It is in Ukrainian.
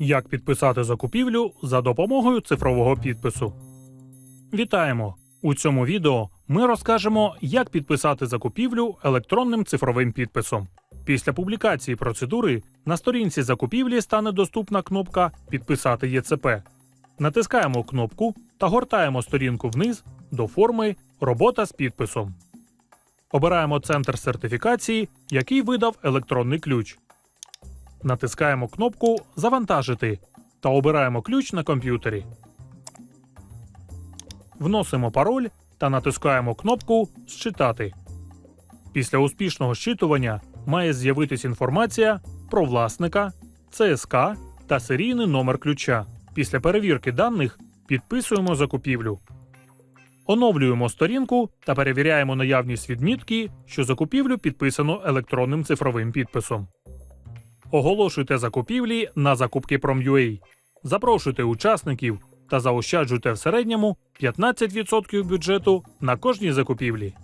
Як підписати закупівлю за допомогою цифрового підпису. Вітаємо! У цьому відео ми розкажемо, як підписати закупівлю електронним цифровим підписом. Після публікації процедури на сторінці закупівлі стане доступна кнопка Підписати ЄЦП. Натискаємо кнопку та гортаємо сторінку вниз до форми Робота з підписом. Обираємо центр сертифікації, який видав електронний ключ. Натискаємо кнопку Завантажити та обираємо ключ на комп'ютері. Вносимо пароль та натискаємо кнопку Зчитати. Після успішного зчитування має з'явитись інформація про власника, ЦСК та серійний номер ключа. Після перевірки даних підписуємо закупівлю. Оновлюємо сторінку та перевіряємо наявність відмітки, що закупівлю підписано електронним цифровим підписом. Оголошуйте закупівлі на закупки Prom.ua. Запрошуйте учасників та заощаджуйте в середньому 15% бюджету на кожній закупівлі.